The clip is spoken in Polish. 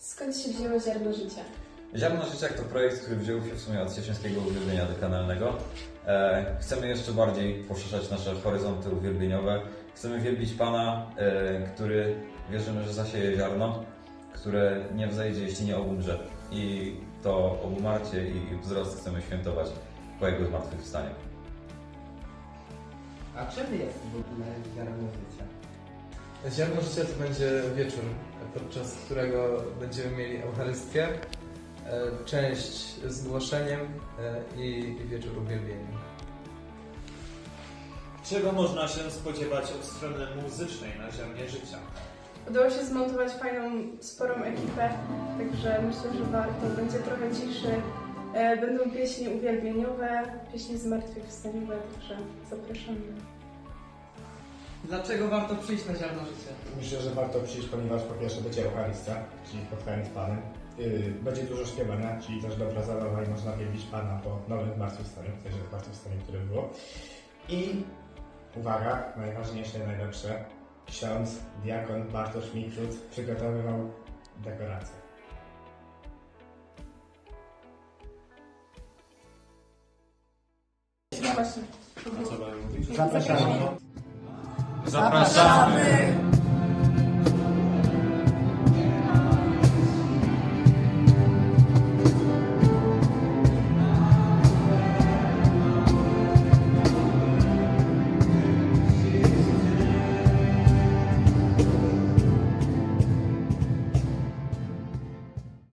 Skąd się wzięło ziarno życia? Ziarno Życia to projekt, który wziął się w sumie od ciesięskiego uwielbienia dekanalnego. E, chcemy jeszcze bardziej poszerzać nasze horyzonty uwielbieniowe. Chcemy wielbić Pana, e, który wierzymy, że zasieje ziarno, które nie wzejdzie, jeśli nie obumrze. I to obumarcie i wzrost chcemy świętować po Jego zmartwychwstaniu. A czym jest w ogóle ziarno życia? Ziarno życia to będzie wieczór, podczas którego będziemy mieli Eucharystię, e, część z głoszeniem e, i wieczór uwielbienia. Czego można się spodziewać od strony muzycznej na ziarnie życia? Udało się zmontować fajną, sporą ekipę, także myślę, że warto. Będzie trochę ciszy. E, Będą pieśni uwielbieniowe, pieśni zmartwychwstaniowe, także zapraszamy. Dlaczego warto przyjść na ziarno życia? Myślę, że warto przyjść, ponieważ po pierwsze będzie Eucharystia, czyli spotkanie z Panem. Yy, będzie dużo śpiewania, czyli też dobra zabawa i można wielbić Pana po nowym zmartwychwstaniu, w sensie zmartwychwstaniu, które było. I uwaga, najważniejsze i najlepsze. Ksiądz, diakon Bartosz Mikrut przygotowywał dekoracje. No właśnie. Zapraszamy!